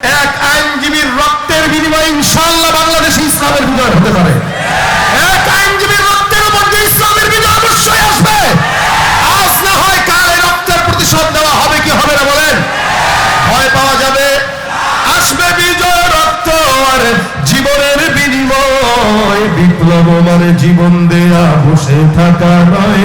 এক আইনজীবীর রক্তের বিনিময়ে ইনশাআল্লাহ বাংলাদেশে ইসলামের বিজয় হতে পারে। এক আইনজীবীর রক্তের উপর যে ইসলামের বিজয় অবশ্যই আসবে। আজ না হয় কাল রক্তের প্রতিশোধ দেওয়া হবে কি হবে না বলেন? ভয় পাওয়া যাবে। আসবে বিজয় রক্ত আর জীবনের বিনিময়। বিপ্লব মানে জীবন দেয়া, বসে থাকা নয়।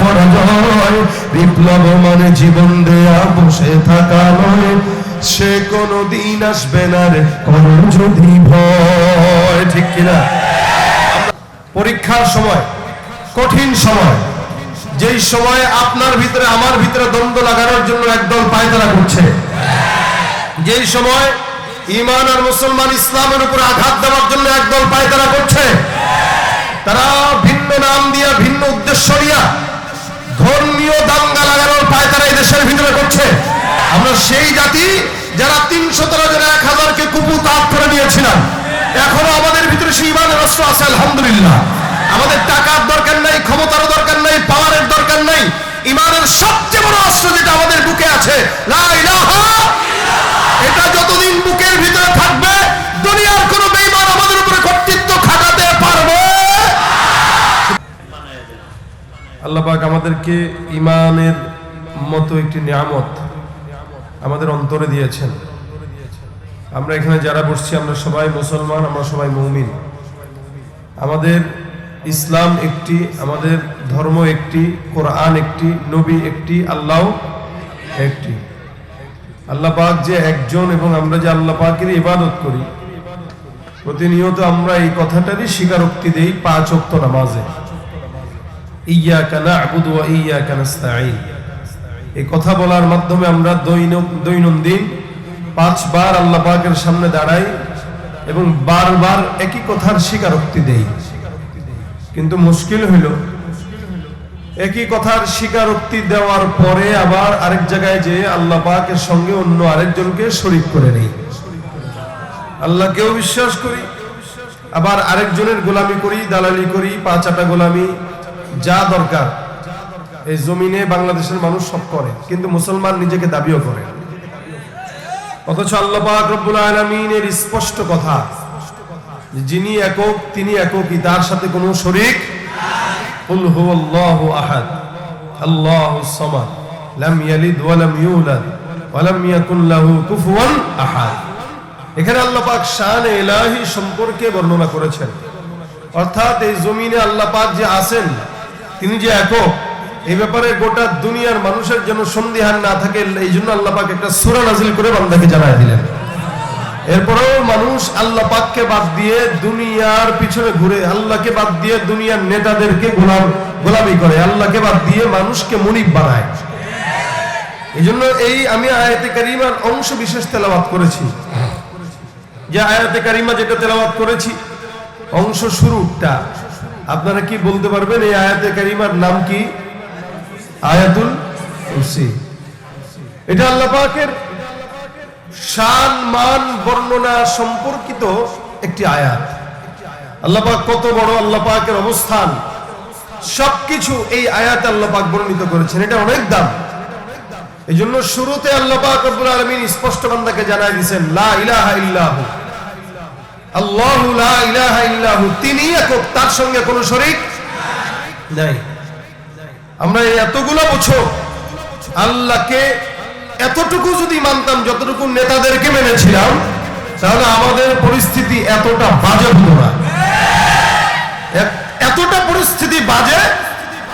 পরাজয়, বিপ্লব মানে জীবন দেয়া, বসে থাকা নয়। সে কোনো দিন আসবে না রে, কোনো যদি ভয়। ঠিক কিনা? পরীক্ষার সময়, কঠিন সময়। যেই সময় আপনার ভিতরে, আমার ভিতরে দ্বন্দ্ব লাগানোর জন্য একদল পায়তারা করছে। যেই সময় ইমান আর মুসলমান ইসলামের উপর আঘাত দেওয়ার জন্য একদল পায়তারা করছে। তারা ভিন্ন নাম দিয়া, ভিন্ন উদ্দেশ্য নিয়া ধর্মীয় দাঙ্গা লাগানোর পায় তারা এই দেশের ভিতরে করছে। আমরা সেই জাতি যারা তিনশো তেরো জন এক হাজারকে কুপু তাপ করে নিয়েছিলাম। এখনও আমাদের ভিতরে সেই ইমানের অস্ত্র আছে, আলহামদুলিল্লাহ। আমাদের টাকার দরকার নাই ক্ষমতার দরকার নাই, পাওয়ারের দরকার নাই। ইমানের সবচেয়ে বড় অস্ত্র পাক আমাদেরকে ইমানের মতো একটি নিয়ামত আমাদের অন্তরে দিয়েছেন। আমরা এখানে যারা বসছি, আমরা সবাই মুসলমান, আমরা সবাই মৌমিন। আমাদের ইসলাম একটি, আমাদের ধর্ম একটি, কোরআন একটি, নবী একটি, আল্লাহ একটি। আল্লাহ পাক যে একজন এবং আমরা যে আল্লাহ পাকের ইবাদত করি, প্রতিনিয়ত আমরা এই কথাটারই স্বীকারোক্তি দেই পাঁচ অক্ত নামাজে। ইয়াকা না'বুদু ওয়া ইয়াকা নাস্তাঈন। এই কথা বলার মাধ্যমে আমরা দৈনন্দিন পাঁচবার আল্লাহ পাকের সামনে দাঁড়াই এবং বারবার একই কথার স্বীকারোক্তি দেই। কিন্তু মুশকিল হইল, একই কথার স্বীকারোক্তি দেওয়ার পরে আবার আরেক জায়গায় যে আল্লাহ পাকের সঙ্গে অন্য আরেকজনকে শরিক করে নেই। আল্লাহকেও বিশ্বাস করি, আবার আরেকজনের গোলামি করি, দালালি করি পাঁচাটা গোলামি যা দরকার। এই জমিনে বাংলাদেশের মানুষ সব করে, কিন্তু মুসলমান নিজেকে দাবিও করে। অথচ আলামিনের স্পষ্ট কথা যিনি একক, তিনি এককই, তার সাথে কোনো শরিক এখানে শান ইলাহি সম্পর্কে বর্ণনা করেছেন। অর্থাৎ এই জমিনে আল্লাহ পাক যে আছেন তিনি যে একক এই ব্যাপারে গোটা দুনিয়ার মানুষের যেন সন্দিহান না থাকে, এই জন্য আল্লাহ পাক একটা সূরা নাজিল করে বান্দাকে জানায় দিলেন। এরপরেও মানুষ আল্লাহ পাককে বাদ দিয়ে দুনিয়ার পিছনে ঘুরে, আল্লাহকে বাদ দিয়ে দুনিয়ার নেতাদেরকে গোলাম, গোলামি করে, আল্লাহকে বাদ দিয়ে মানুষকে মনিব বানায়। এই জন্য এই আমি আয়াতে কারিমার অংশ বিশেষ তেলাওয়াত করেছি। যে আয়াতে কারিমা যেটা তেলাওয়াত করেছি, অংশ শুরুটা আপনারা কি বলতে পারবেন এই আয়াতে কারিমার নাম কি? আয়াতুল এটা আল্লাহ পাকের শান, মান, বর্ণনা সম্পর্কিত একটি আয়াত। আল্লাহ পাক কত বড় আল্লাহ পাকের অবস্থান। সবকিছু এই আয়াত আল্লাহ পাক বর্ণিত করেছেন। এটা অনেক দাম। এই জন্য শুরুতে আল্লাহ পাক রব্বুল স্পষ্ট বান্দাকে জানাই দিয়েছেন, লা ইলাহা ইল্লাহু আল্লাহু লা ইলাহা ইল্লাহু তিনি তার সঙ্গে কোনো শরীক নাই। আমরা এতগুলো বছর আল্লাহকে এতটুকু যদি মানতাম, যতটুকু নেতাদেরকে মেনেছিলাম, তাহলে আমাদের পরিস্থিতি এতটা বাজে হতো না। এতটা পরিস্থিতি বাজে,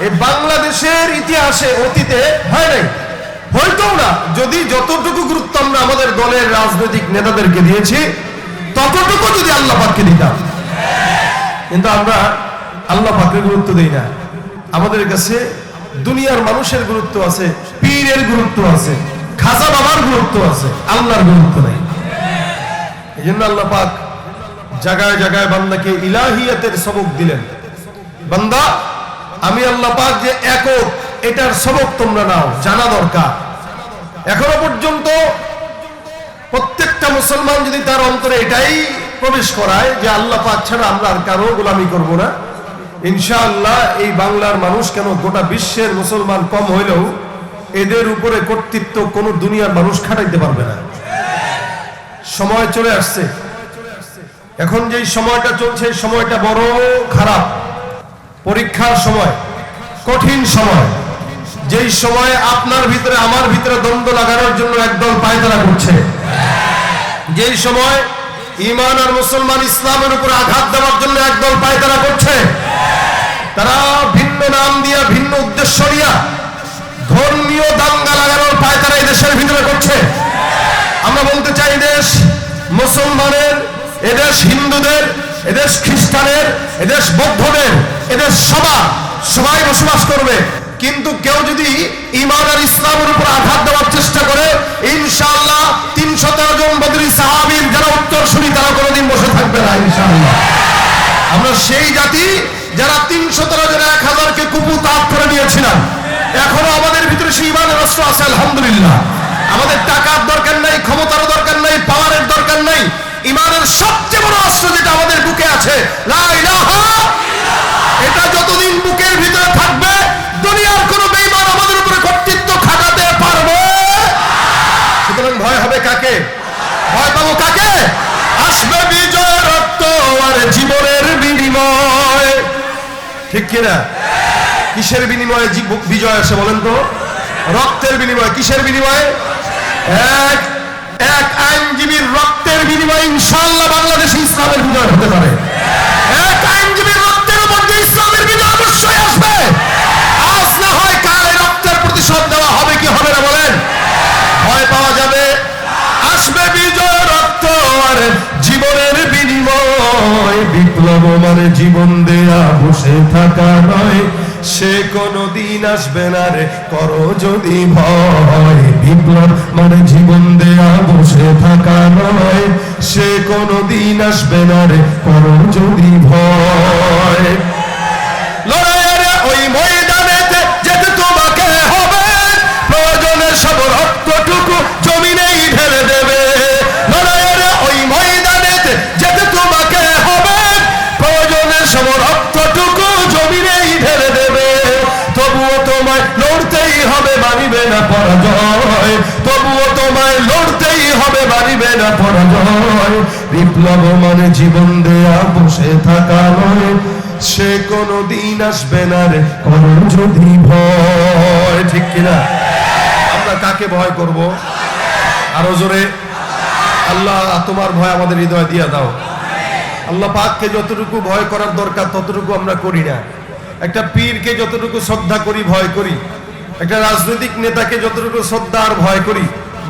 এই বাংলাদেশের ইতিহাসে, অতীতে হয় নাই। হয়তো না, যদি যতটুকু গুরুত্ব আমরা আমাদের দলের রাজনৈতিক নেতাদেরকে দিয়েছি ততটুকু যদি আল্লাহ পাককে দিতাম? কিন্তু আমরা আল্লাহ পাকে গুরুত্ব দেই না। আমাদের কাছে দুনিয়ার মানুষের গুরুত্ব আছে, পীরের গুরুত্ব আছে, খাজা বাবার গুরুত্ব আছে, আল্লাহর গুরুত্ব নাই। এই জন্য আল্লাহ পাক জায়গায় জায়গায় বান্দাকে ইলাহিয়াতের সবক দিলেন। বান্দা, আমি আল্লাহ পাক যে একক, এটার সবক তোমরা নাও, জানা দরকার। এখনও পর্যন্ত প্রত্যেকটা মুসলমান যদি তার অন্তরে এটাই প্রবেশ করায় যে আল্লাহ পাক ছাড়া আমরা আর কারও গোলামি করব না। ইনশাআল্লাহ এই বাংলার মানুষ কেন গোটা বিশ্বের মুসলমান কম হইলেও এদের উপরে কর্তৃত্ব কোন দুনিয়ার মানুষ খাটাইতে পারবে না। সময় চলে আসছে। এখন যেই সময়টা চলছে সময়টা বড় খারাপ। পরীক্ষার সময়, কঠিন সময়। যেই সময়ে আপনার ভিতরে, আমার ভিতরে দ্বন্দ্ব লাগানোর জন্য একদল পায়তারা করছে। যেই সময় ইমান আর মুসলমান ইসলামের উপর আঘাত দেওয়ার জন্য একদল পায়তারা করছে, তারা ভিন্ন নাম দিয়া, ভিন্ন উদ্দেশ্য নিয়া ধর্মীয় দাঙ্গা লাগানোর পায়তারা এই দেশের ভিতরে করছে। আমরা বলতে চাই দেশ মুসলমানের এদেশ হিন্দুদের এদেশ খ্রিস্টানের এদেশ বৌদ্ধদের এদেশ সবার, সবাই বসবাস করবে। কিন্তু কেউ যদি ইমান আর ইসলামের উপর আঘাত দেওয়ার চেষ্টা করে, ইনশাআল্লাহ তিনশো তেরো জন বদরি সাহাবির যারা উত্তর শুনি তারা কোনোদিন বসে থাকবে না, ইনশাআল্লাহ। আমরা সেই জাতি যারা তিনশো তেরো জন এক হাজারকে কুপু তাপ করে নিয়েছিলাম। এখনও আমাদের ভিতরে সেই ইমানের অস্ত্র আছে, আলহামদুলিল্লাহ। আমাদের টাকার দরকার নাই ক্ষমতার দরকার নাই, পাওয়ারের দরকার নাই। ইমানের সবচেয়ে বড় অস্ত্র যেটা আমাদের বুকে আছে, লা ইলাহা কিনা? কিসের বিনিময়ে বিজয় আসে বলেন তো? রক্তের বিনিময়। কিসের বিনিময়ে? এক এক আইনজীবীর রক্তের বিনিময়ে ইনশাল্লাহ বাংলাদেশে ইসলামের বিজয় হতে পারে। এক আইনজীবীর রক্তের উপর যে ইসলামের বিজয় অবশ্যই আসবে। বিপ্লব মানে জীবন দেয়া বসে থাকা নয়। সে কোনো দিন আসবে না রে, করো যদি ভয়। বিপ্লব মানে জীবন দেয়া বসে থাকা নয়। সে কোনো দিন আসবে না রে, করো যদি ভয়। মানিবে না পরাজয়। বিপ্লব মানে জীবন দেয়া, বসে থাকা নয়। সে কোনো দিন আসবে না রে করো যদি ভয়। ঠিক কিনা? আমরা কাকে ভয় করব? আরও জোরে। আল্লাহ, তোমার ভয় আমাদের হৃদয় দিয়া দাও। আল্লাহ পাককে যতটুকু ভয় করার দরকার, ততটুকু আমরা করি না। একটা পীরকে যতটুকু শ্রদ্ধা করি, ভয় করি। একটা রাজনৈতিক নেতাকে যতটুকু শ্রদ্ধা আর ভয় করি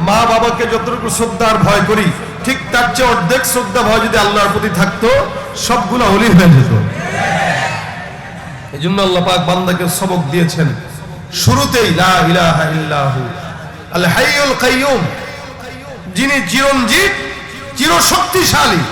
মা বাবাকে যতটুকু শ্রদ্ধা আর ভয় করি, ঠিক তার চেয়ে অর্ধেক শ্রদ্ধা ভয় যদি আল্লাহর প্রতি থাকতো, সবগুলো হলি হয়ে যেত। এই জন্য আল্লাহ পাক বান্দাকে সবক দিয়েছেন। শুরুতেই লা ইলাহা ইল্লাহু, আল হাইয়ুল কাইয়ুম, যিনি চিরঞ্জীব চির শক্তিশালী